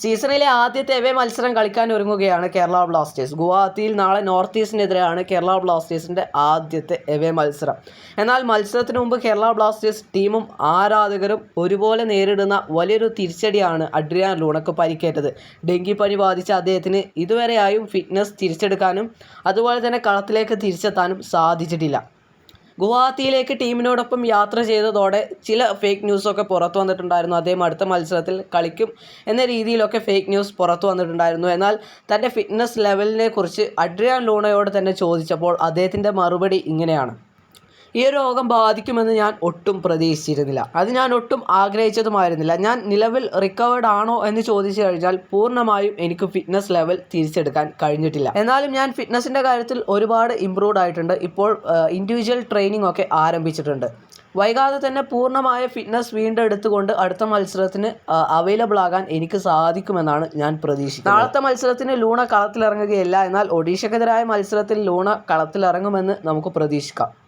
സീസണിലെ ആദ്യത്തെ എവേ മത്സരം കളിക്കാൻ ഒരുങ്ങുകയാണ് കേരള ബ്ലാസ്റ്റേഴ്സ്. ഗുവാഹത്തിയിൽ നാളെ നോർത്ത് ഈസ്റ്റിനെതിരെയാണ് കേരള ബ്ലാസ്റ്റേഴ്സിന്റെ ആദ്യത്തെ എവേ മത്സരം. എന്നാൽ മത്സരത്തിന് മുമ്പ് കേരള ബ്ലാസ്റ്റേഴ്സ് ടീമും ആരാധകരും ഒരുപോലെ നേരിടുന്ന വലിയൊരു തിരിച്ചടിയാണ് അഡ്രിയാൻ ലൂണക്ക് പരിക്കേറ്റത്. ഡെങ്കിപ്പനി ബാധിച്ച അദ്ദേഹത്തിന് ഇതുവരെയായും ഫിറ്റ്നസ് തിരിച്ചെടുക്കാനും അതുപോലെ തന്നെ കളത്തിലേക്ക് തിരിച്ചെത്താനും സാധിച്ചിട്ടില്ല. ഗുവാഹത്തിയിലേക്ക് ടീമിനോടൊപ്പം യാത്ര ചെയ്തതോടെ ചില ഫേക്ക് ന്യൂസൊക്കെ പുറത്തു വന്നിട്ടുണ്ടായിരുന്നു. അദ്ദേഹം അടുത്ത മത്സരത്തിൽ കളിക്കും എന്ന രീതിയിലൊക്കെ ഫേക്ക് ന്യൂസ് പുറത്തു വന്നിട്ടുണ്ടായിരുന്നു. എന്നാൽ തന്റെ ഫിറ്റ്നസ് ലെവലിനെ കുറിച്ച് അഡ്രിയാൻ ലൂണയോട് തന്നെ ചോദിച്ചപ്പോൾ അദ്ദേഹത്തിന്റെ മറുപടി ഇങ്ങനെയാണ്. ഈ രോഗം ബാധിക്കുമെന്ന് ഞാൻ ഒട്ടും പ്രതീക്ഷിച്ചിരുന്നില്ല. അത് ഞാൻ ഒട്ടും ആഗ്രഹിച്ചതുമായിരുന്നില്ല. ഞാൻ നിലവിൽ റിക്കവേർഡ് ആണോ എന്ന് ചോദിച്ചു കഴിഞ്ഞാൽ പൂർണമായും എനിക്ക് ഫിറ്റ്നസ് ലെവൽ തിരിച്ചെടുക്കാൻ കഴിഞ്ഞിട്ടില്ല. എന്നാലും ഞാൻ ഫിറ്റ്നസിന്റെ കാര്യത്തിൽ ഒരുപാട് ഇമ്പ്രൂവ്ഡ് ആയിട്ടുണ്ട്. ഇപ്പോൾ ഇൻഡിവിജ്വൽ ട്രെയിനിങ് ഒക്കെ ആരംഭിച്ചിട്ടുണ്ട്. വൈകാതെ തന്നെ പൂർണമായ ഫിറ്റ്നസ് വീണ്ടെടുത്തുകൊണ്ട് അടുത്ത മത്സരത്തിന് അവൈലബിൾ ആകാൻ എനിക്ക് സാധിക്കുമെന്നാണ് ഞാൻ പ്രതീക്ഷിക്കുന്നത്. നാളത്തെ മത്സരത്തിന് ലൂണ കളത്തിലിറങ്ങുകയില്ല. എന്നാൽ ഒഡീഷക്കെതിരായ മത്സരത്തിൽ ലൂണ കളത്തിലിറങ്ങുമെന്ന് നമുക്ക് പ്രതീക്ഷിക്കാം.